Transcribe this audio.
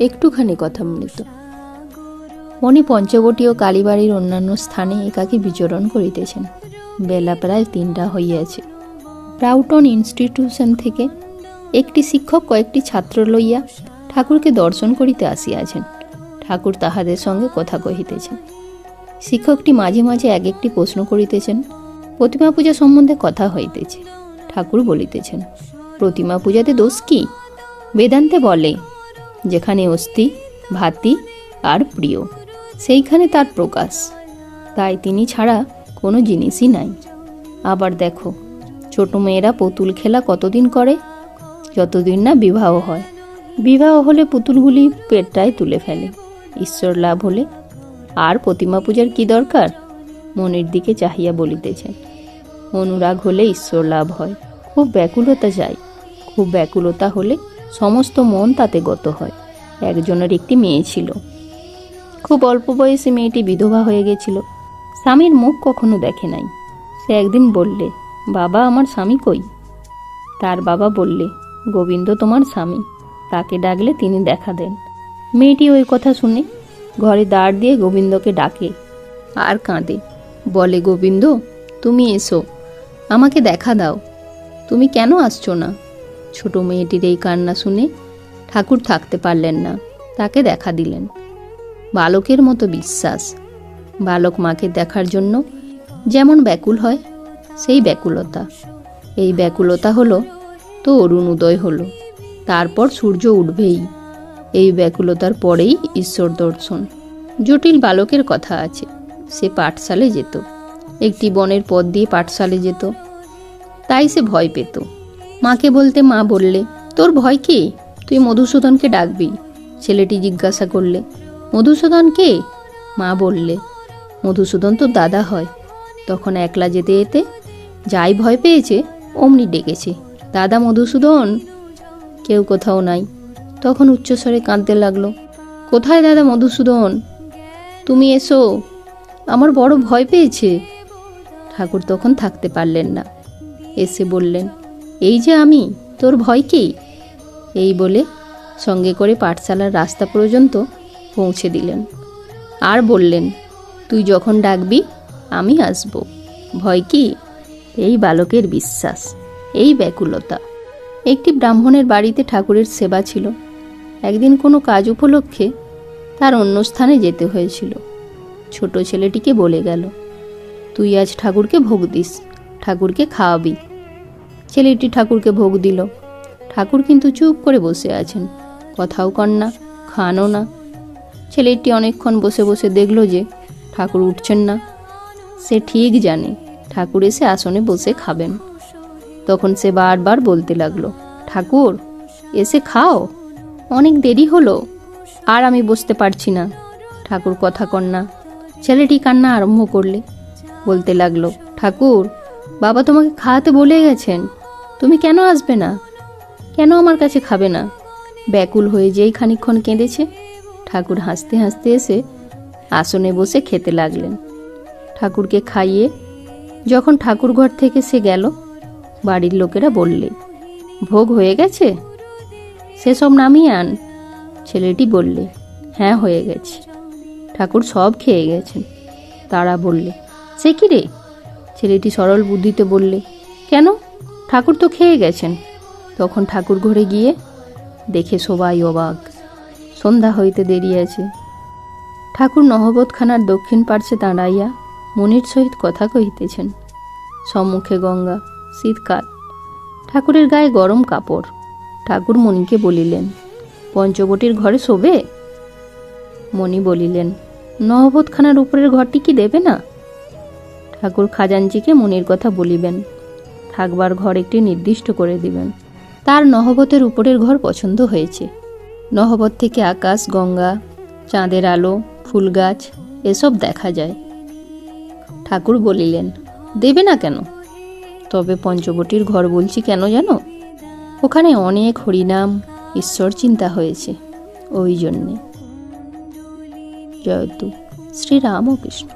একটুখানি কথামৃত মণি পঞ্চবটী ও কালীবাড়ির অন্যান্য স্থানে একাকী বিচরণ করিতেছেন। বেলা প্রায় তিনটা হইয়াছে। ব্রাউটন ইনস্টিটিউশন থেকে একটি শিক্ষক কয়েকটি ছাত্র লইয়া ঠাকুরকে দর্শন করিতে আসিয়াছেন। ঠাকুর তাহাদের সঙ্গে কথা কহিতেছেন। শিক্ষকটি মাঝে মাঝে এক একটি প্রশ্ন করিতেছেন। প্রতিমা পূজা সম্বন্ধে কথা হইতেছে। ঠাকুর বলিতেছেন, প্রতিমা পূজাতে দোষ কি? বেদান্তে বলে যেখানে অস্থি ভাতি আর প্রিয়। সেইখানে তার প্রকাশ। তাই তিনি ছাড়া কোনো জিনিসই নাই। আবার দেখো, ছোট মেয়েরা পুতুল খেলা কতদিন করে? যতদিন না বিবাহ হয়। বিবাহ হলে পুতুলগুলি পেটটায় তুলে ফেলে। ঈশ্বর লাভ হলে আর প্রতিমা পূজার কি দরকার? মনের দিকে চাহিয়া বলিতেছেন অনুরাগ হলে ঈশ্বর লাভ হয়। খুব ব্যাকুলতা চাই খুব ব্যাকুলতা হলে সমস্ত মন তাতে গত হয়। একজনের একটি মেয়ে ছিল। খুব অল্প বয়সে মেয়েটি বিধবা হয়ে গেছিল। স্বামীর মুখ কখনো দেখে নাই। সে একদিন বললে, বাবা, আমার স্বামী কই? তার বাবা বললে, গোবিন্দ তোমার স্বামী। তাকে ডাকলে তিনি দেখা দেন। মেয়েটি ওই কথা শুনে ঘরে দাঁড় দিয়ে গোবিন্দকে ডাকে। আর কাঁদে। বলে, গোবিন্দ, তুমি এসো। আমাকে দেখা দাও। তুমি কেন আসছো না? ছোট মেয়েটির এই কান্না শুনে ঠাকুর থাকতে পারলেন না, তাকে দেখা দিলেন। বালকের মতো বিশ্বাস। বালক মাকে দেখার জন্য যেমন ব্যাকুল হয়, সেই ব্যাকুলতা। এই ব্যাকুলতা হলো তো অরুণ উদয় হলো, তারপর সূর্য উঠবেই। এই ব্যাকুলতার পরেই ঈশ্বর দর্শন। জটিল বালকের কথা আছে, সে পাঠশালে যেত। একটি বনের পথ দিয়ে পাঠশালে যেত। তাই সে ভয় পেত। মাকে বলতে মা বললে, তোর ভয় কে? তুই মধুসূদনকে ডাকবি। ছেলেটি জিজ্ঞাসা করলে, মধুসূদন কে? মা বললে, মধুসূদন তো দাদা হয়। তখন একলা যেতে যেতে যাই ভয় পেয়েছে, অমনি ডেকেছে, দাদা মধুসূদন? কেউ কোথাও নাই। তখন উচ্চস্বরে কাঁদতে লাগল, কোথায় দাদা মধুসূদন? তুমি এসো, আমার বড় ভয় পেয়েছে। ঠাকুর তখন থাকতে পারলেন না। এসে বললেন এই যে আমি, তোর ভয় কি? এই বলে সঙ্গে করে পাঠশালার রাস্তা পর্যন্ত পৌঁছে দিলেন। আর বললেন, তুই যখন ডাকবি, আমি আসব। ভয় কি? এই বালকের বিশ্বাস, এই ব্যাকুলতা। একটি ব্রাহ্মণের বাড়িতে ঠাকুরের সেবা ছিল। একদিন কোনো কাজ উপলক্ষে তার অন্য স্থানে যেতে হয়েছিল। ছোট ছেলেটিকে বলে গেল, তুই আজ ঠাকুরকে ভোগ দিস, ঠাকুরকে খাওয়াবি। ছেলেটি ঠাকুরকে ভোগ দিল। ঠাকুর কিন্তু চুপ করে বসে আছেন। কথাও কন না, খানও না। ছেলেটি অনেকক্ষণ বসে বসে দেখল যে ঠাকুর উঠছেন না। সে ঠিক জানে, ঠাকুর এসে আসনে বসে খাবেন। তখন সে বারবার বলতে লাগল, ঠাকুর, এসে খাও। অনেক দেরি হলো, আর আমি বসতে পারছি না। ঠাকুর কথা কন না। ছেলেটি কান্না আরম্ভ করলে। বলতে লাগল, ঠাকুর, বাবা তোমাকে খাওয়াতে বলে গেছেন। তুমি কেন আসবে না? কেন আমার কাছে খাবে না? ব্যাকুল হয়ে যেই খানিকক্ষণ কেঁদেছে, ঠাকুর হাসতে হাসতে এসে আসনে বসে খেতে লাগলেন। ঠাকুরকে খাইয়ে যখন ঠাকুর ঘর থেকে সে গেল, বাড়ির লোকেরা বললে, ভোগ হয়ে গেছে? সেসব নামিয়ে আন। ছেলেটি বললে হ্যাঁ হয়ে গেছে। ঠাকুর সব খেয়ে গেছেন। তারা বললে, সে কি রে? ছেলেটি সরল বুদ্ধিতে বললে, কেন? ঠাকুর তো খেয়ে গেছেন। তখন ঠাকুর ঘরে গিয়ে দেখে সবাই অবাক। সন্ধ্যা হইতে দেরি আছে। ঠাকুর নহবতখানার দক্ষিণ পার্শ্বে দাঁড়াইয়া মনির সহিত কথা কহিতেছেন। সম্মুখে গঙ্গা, শীতকাল। ঠাকুরের গায়ে গরম কাপড়। ঠাকুর মণিকে বলিলেন, পঞ্চবটির ঘরে শোবে? মণি বলিলেন, নহবতখানার উপরের ঘরটি কি দেবে না? ঠাকুর খাজাঞ্চিকে মনির কথা বলিবেন থাকবার ঘর একটি নির্দিষ্ট করে দিবেন। তার নহবতের উপরের ঘর পছন্দ হয়েছে। নহবত থেকে আকাশ, গঙ্গা, চাঁদের আলো, ফুল গাছ, এসব দেখা যায়। ঠাকুর বলিলেন, দেবে না কেন? তবে পঞ্চবটির ঘর বলছি কেন জানো? ওখানে অনেক হরিনাম, ঈশ্বর চিন্তা হয়েছে, ওই জন্যে। জয়তু, শ্রীরামকৃষ্ণ।